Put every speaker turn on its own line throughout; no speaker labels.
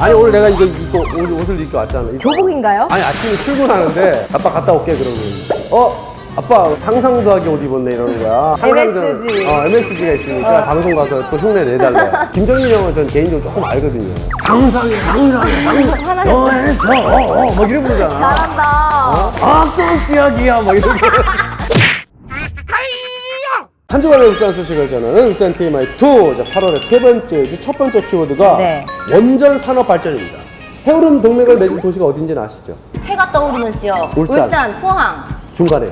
아니 오늘 내가 이거 입고 오늘 옷을 입고 왔잖아. 이거-
교복인가요?
아니 아침에 출근하는데 아빠 갔다 올게 그러고 어 아빠 상상도 하게 옷 입었네 이러는 거야. 상상도-
MSG.
어 MSG가 있으니까 방송 가서 또 흉내 내달래. 김정민 형은 전 개인적으로 조금 알거든요. 상상해 상상해 상상.
하나
너에서 어막 이래 부르잖아.
잘한다.
아 깜짝이야 막 이렇게. 한 주간의 울산 소식을 전하는 울산 TMI2 자, 8월의 세 번째 주 첫 번째 키워드가
네.
원전 산업 발전입니다. 해오름 동맥을 맺은 도시가 어딘지는 아시죠?
해가 떠오르는 지역.
울산.
포항,
중간에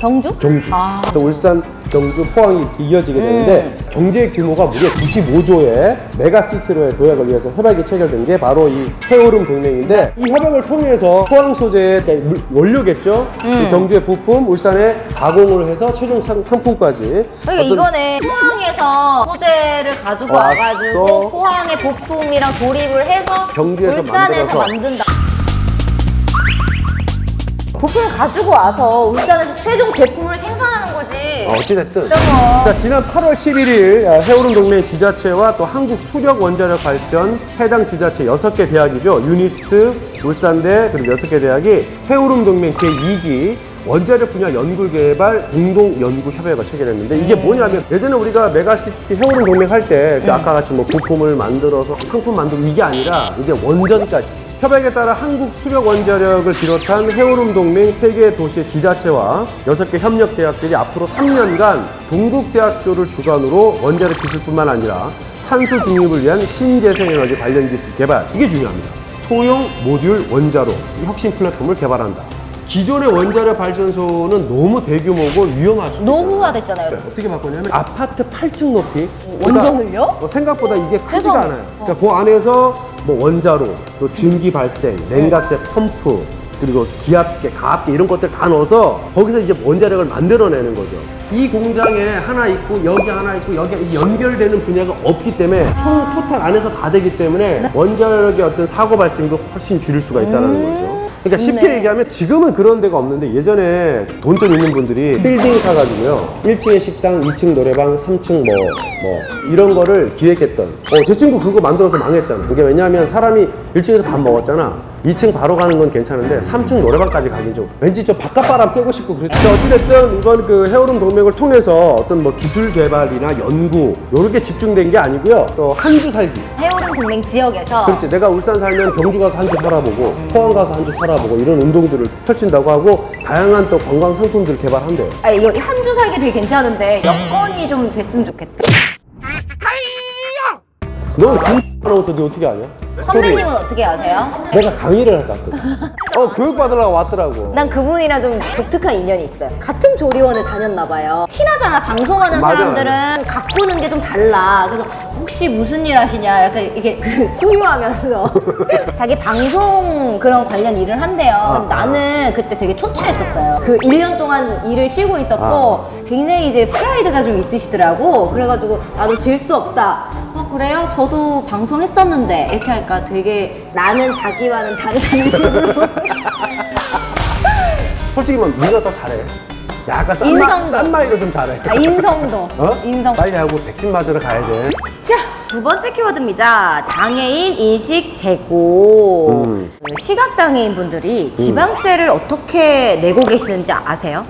경주?
경주.
아.
그래서 울산, 경주, 포항이 이렇게 이어지게 되는데
음.
경제 규모가 무려 95조의 메가시티로의 도약을 위해서 협약이 체결된 게 바로 이 해오름 동맹인데 이 협약을 통해서 포항 소재의 그러니까 물- 원료겠죠.
음.
이 경주의 부품, 울산에 가공을 해서 최종 상, 상품까지.
그러니까
어떤-
이거는 포항에서 소재를 가지고
왔어.
와가지고 포항의 부품이랑 조립을 해서
경주에서
울산에서
만들어서.
만든다. 부품을 가지고 와서 울산에서 최종 제품을 거지.
어, 어찌됐든.
그죠.
자, 지난 8월 11일 아, 해오름 동맹 지자체와 또 한국 수력 원자력 발전 해당 지자체 6개 대학이죠. 유니스트, 울산대, 그리고 6개 대학이 해오름 동맹 제2기 원자력 분야 연구 개발 공동 연구 협약을 체결했는데 이게 뭐냐면 예전에 우리가 메가시티 해오름 동맹 할때 아까 같이 뭐 부품을 만들어서 상품 만들고 이게 아니라 이제 원전까지 협약에 따라 한국 수력 원자력을 비롯한 해오름 동맹 세개 도시의 지자체와 여섯 개 협력 대학들이 앞으로 3년간 동국대학교를 주관으로 원자력 기술뿐만 아니라 탄소 중립을 위한 신재생 에너지 관련 기술 개발 이게 중요합니다. 소형 모듈 원자로 이 혁신 플랫폼을 개발한다. 기존의 원자력 발전소는 너무 대규모고 위험할 수.
노후화됐잖아요.
어떻게 바꾸냐면 아파트 8층 높이
원전을요?
어, 생각보다 이게 크지가. 않아요. 그러니까 그 안에서 뭐 원자로, 또 증기 발생, 냉각제 펌프, 그리고 기압계, 가압계 이런 것들 다 넣어서 거기서 이제 원자력을 만들어내는 거죠. 이 공장에 하나 있고 여기 하나 있고 여기 연결되는 분야가 없기 때문에 총 토탈 안에서 다 되기 때문에 원자력의 어떤 사고 발생도 훨씬 줄일 수가 있다는 거죠. 그러니까 쉽게
좋네.
얘기하면 지금은 그런 데가 없는데 예전에 돈 좀 있는 분들이 빌딩 사가지고요. 1층에 식당, 2층 노래방, 3층 뭐, 뭐, 이런 거를 기획했던. 어, 제 친구 그거 만들어서 망했잖아. 그게 왜냐하면 사람이 1층에서 밥 먹었잖아. 2층 바로 가는 건 괜찮은데 3층 노래방까지 가긴 좀 왠지 좀 바깥바람 쐬고 싶고 그렇죠. 어찌됐든 이번 그 해오름 동맹을 통해서 어떤 뭐 기술 개발이나 연구 요렇게 집중된 게 아니고요. 또 한 주 살기.
해오름 동맹 지역에서
그렇지. 내가 울산 살면 경주 가서 한 주 살아보고 포항 가서 한 주 살아보고 이런 운동들을 펼친다고 하고 다양한 또 관광 상품들을 개발한대요.
아 이거 한 주 살기 되게 괜찮은데 여건이 좀 됐으면 좋겠다.
너는 김하는 것도 너 어떻게 아냐?
선배님은 어떻게 아세요?
내가 강의를 할까 거든. 어 교육 받으려고 왔더라고.
난 그분이랑 좀 독특한 인연이 있어요. 같은 조리원을 다녔나 봐요. 티나잖아. 방송하는
맞아,
사람들은 가꾸는 게 좀 달라. 그래서 혹시 무슨 일 하시냐 이렇게 이게 그 수유하면서 자기 방송 그런 관련 일을 한대요.
아,
근데 나는 그때 되게 초췌했었어요. 그 1년 동안 일을 쉬고 있었고
아.
굉장히 이제 프라이드가 좀 있으시더라고. 그래가지고 나도 질 수 없다. 어 그래요? 저도 방송했었는데 이렇게 하니까 되게 나는 자기와는 다르다는 식으로.
솔직히 말 네가 더 잘해. 약간 싼, 마,
인성도.
싼 마이로 좀 잘해.
아, 인성도.
어?
인성.
빨리 하고 백신 맞으러 가야 돼.
자, 두 번째 키워드입니다. 장애인 인식 제고.
음.
그 시각장애인 분들이 지방세를 어떻게 내고 계시는지 아세요?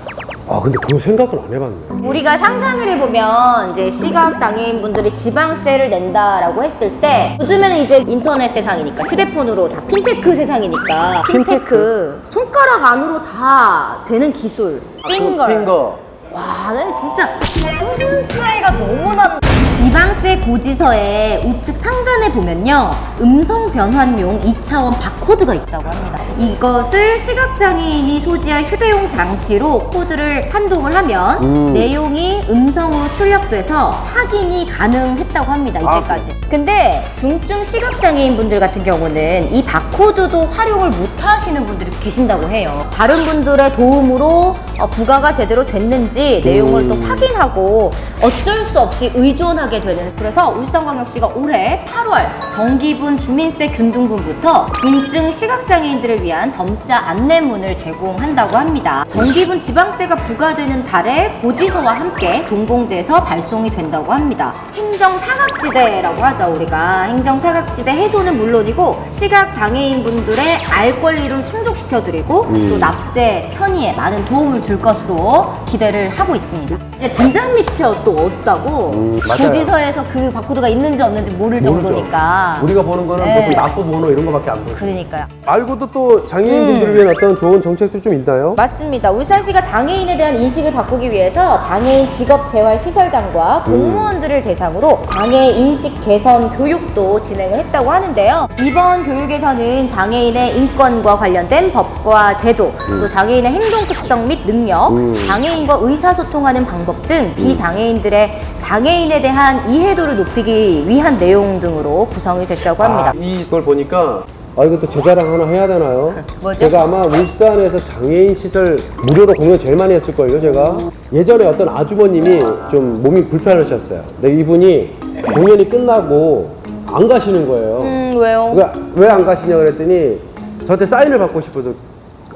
아 근데 그거 생각을 안 해봤네.
우리가 상상을 해보면 이제 시각 장애인 분들이 지방세를 낸다라고 했을 때 요즘에는 이제 인터넷 세상이니까 휴대폰으로 다 핀테크 세상이니까 핀테크 손가락 안으로 다 되는 기술 핑거
핑거.
와, 나 진짜 수준 차이가 너무 난. 지방세 고지서의 우측 상단에 보면요. 음성 변환용 2차원 바코드가 있다고 합니다. 이것을 시각장애인이 소지한 휴대용 장치로 코드를 판독을 하면
음.
내용이 음성으로 출력돼서 확인이 가능했 다고 합니다. 이때까지. 근데 중증 시각장애인 분들 같은 경우는 이 바코드도 활용을 못 하시는 분들이 계신다고 해요. 다른 분들의 도움으로 어, 부가가 제대로 됐는지 내용을 또
음.
확인하고 어쩔 수 없이 의존하게 되는 그래서 울산광역시가 올해 8월 정기분 주민세 균등분부터 중증 시각장애인들을 위한 점자 안내문을 제공한다고 합니다. 정기분 지방세가 부과되는 달에 고지서와 함께 동봉돼서 발송이 된다고 합니다. 행정 사각지대라고 하죠 우리가 행정 사각지대 해소는 물론이고 시각 장애인 분들의 알 권리를 충족시켜드리고 또 납세 편의에 많은 도움을 줄 것으로 기대를 하고 있습니다. 이제 등잔 밑이 또 없다고
음, 맞아요.
고지서에서 그 바코드가 있는지 없는지 모를 정도니까.
우리가 보는 거는
네.
보통 납부 번호 이런 거밖에 안 보여요.
그러니까요.
알고도 또 장애인분들을 위한 어떤 좋은 정책도 좀 있나요?
맞습니다. 울산시가 장애인에 대한 인식을 바꾸기 위해서 장애인 직업 재활 시설장과 공무원들을 대상으로 장애 인식 개선 교육도 진행을 했다고 하는데요. 이번 교육에서는 장애인의 인권과 관련된 법과 제도, 또 장애인의 행동 특성 및 능력, 장애인과 의사소통하는 방법 등 비장애인들의 장애인에 대한 이해도를 높이기 위한 내용 등으로 구성이 됐다고 합니다.
아, 이걸 보니까 아 이것도 제 자랑 하나 해야 되나요?
뭐죠?
제가 아마 울산에서 장애인 시설 무료로 공연 제일 많이 했을 거예요, 제가. 예전에 어떤 아주버님이 좀 몸이 불편하셨어요. 근데 이분이 공연이 끝나고 안 가시는 거예요.
음, 왜요?
그러니까 왜안 가시냐 그랬더니 저한테 사인을 받고 싶어서 안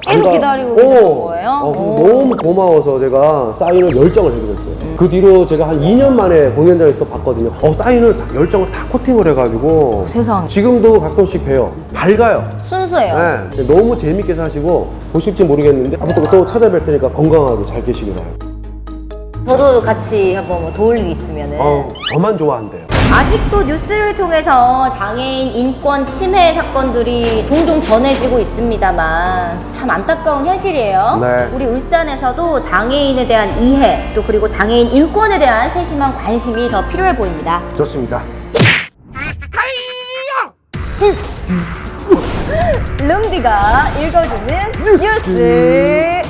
계속
가-
기다리고
어,
계셨던 거예요?
어, 그래서
오.
너무 고마워서 제가 사인을 열정을 해드렸어요. 그 뒤로 제가 한 2년 만에 공연장에서 또 봤거든요. 어, 사인을 다- 열정을 다 코팅을 해가지고
세상에.
지금도 가끔씩 봬요. 밝아요.
순수해요.
네, 너무 재밌게 사시고 보실지 모르겠는데 아무튼 또 찾아뵐 테니까 건강하게 잘 계시길 바라요.
저도 같이 한번 뭐 도울 일 있으면은.
어, 저만 좋아한대요.
아직도 뉴스를 통해서 장애인 인권 침해 사건들이 종종 전해지고 있습니다만 참 안타까운 현실이에요.
네.
우리 울산에서도 장애인에 대한 이해 또 그리고 장애인 인권에 대한 세심한 관심이 더 필요해 보입니다.
좋습니다.
lum디가 읽어주는 뉴스.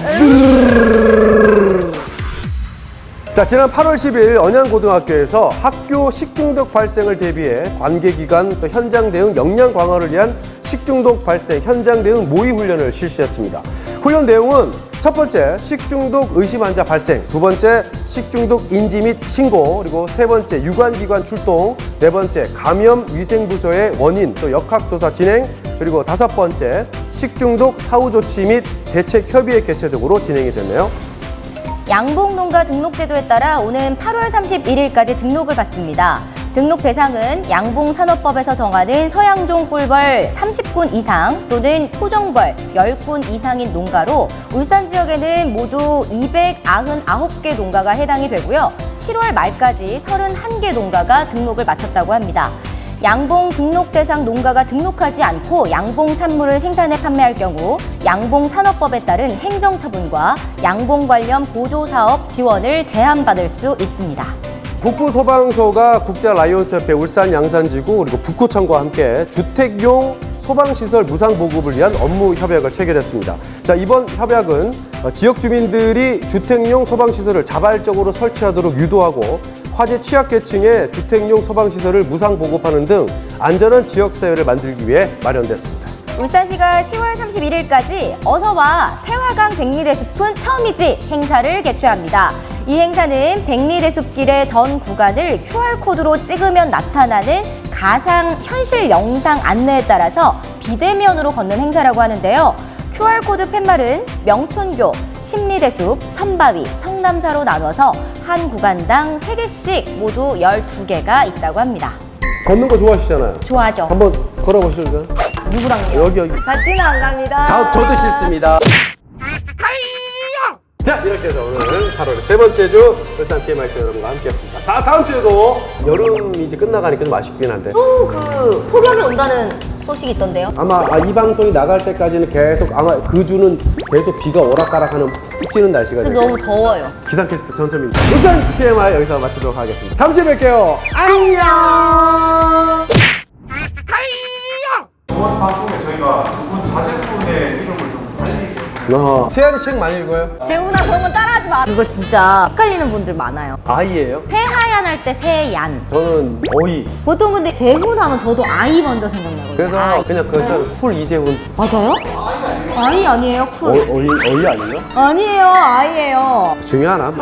자, 지난 8월 10일 언양고등학교에서 학교 식중독 발생을 대비해 관계기관 또 현장 대응 역량 강화를 위한 식중독 발생 현장 대응 모의 훈련을 실시했습니다. 훈련 내용은 첫 번째 식중독 의심 환자 발생, 두 번째 식중독 인지 및 신고, 그리고 세 번째 유관기관 출동, 네 번째 감염 위생부서의 원인 또 역학 조사 진행, 그리고 다섯 번째 식중독 사후 조치 및 대책 협의회 개최 등으로 진행이 됐네요.
양봉농가 등록제도에 따라 오는 8월 31일까지 등록을 받습니다. 등록 대상은 양봉산업법에서 정하는 서양종 꿀벌 30군 이상 또는 토종벌 10군 이상인 농가로 울산 지역에는 모두 299개 농가가 해당이 되고요. 7월 말까지 31개 농가가 등록을 마쳤다고 합니다. 양봉 등록 대상 농가가 등록하지 않고 양봉 산물을 생산해 판매할 경우 양봉 산업법에 따른 행정 처분과 양봉 관련 보조 사업 지원을 제한받을 수 있습니다.
북부소방서가 국제 라이온스협회 울산 양산지구 그리고 북구청과 함께 주택용 소방시설 무상 보급을 위한 업무 협약을 체결했습니다. 자 이번 협약은 어, 지역 주민들이 주택용 소방시설을 자발적으로 설치하도록 유도하고 화재 취약계층에 주택용 소방시설을 무상 보급하는 등 안전한 지역사회를 만들기 위해 마련됐습니다.
울산시가 10월 31일까지 어서와 태화강 백리대 숲은 처음이지 행사를 개최합니다. 이 행사는 백리대 숲길의 전 구간을 QR코드로 찍으면 나타나는 가상 현실 영상 안내에 따라서 비대면으로 걷는 행사라고 하는데요. QR코드 팻말은 명촌교, 심리대 숲, 선바위, 성남사로 나눠서 한 구간당 세개씩 모두 12개가 있다고 합니다.
걷는 거 좋아하시잖아요.
좋아하죠?
한번 걸어보실까요?
누구랑요?
여기 여기.
같이는 안 갑니다.
자, 저도 싫습니다. 자, 이렇게 해서 오늘 8월 세 번째 주 울산 TMI 쇼 여러분과 함께했습니다. 자, 다음 주에도 여름이 이제 끝나가니까 좀 아쉽긴 한데
또 그 폭염이 온다는 소식이 있던데요.
아마 아, 이 방송이 나갈 때까지는 계속 아마 그 주는 계속 비가 오락가락하는 푹 찌는 날씨가
근데
될
너무 더워요.
기상캐스터 전소입니다. 울산 TMI 여기서 마치도록 하겠습니다. 다음 주에 뵐게요. 안녕.
이번 방송에 저희가 두 분 자제분의 이름을 좀 달리
어, 세안이 책 많이 읽어요?
재훈아 그런 건 따라 아, 봐. 이거 진짜 헷갈리는 분들 많아요.
아이예요?
새하얀 할 때 새얀.
저는 어이.
보통 근데 재훈 하면 저도 아이 먼저 생각나거든요.
그래서
아이.
그냥 그쿨 이재훈
맞아요? 아이 아니에요, 쿨.
어이 어이 아닌가?
아니에요, 아이예요.
중요하나?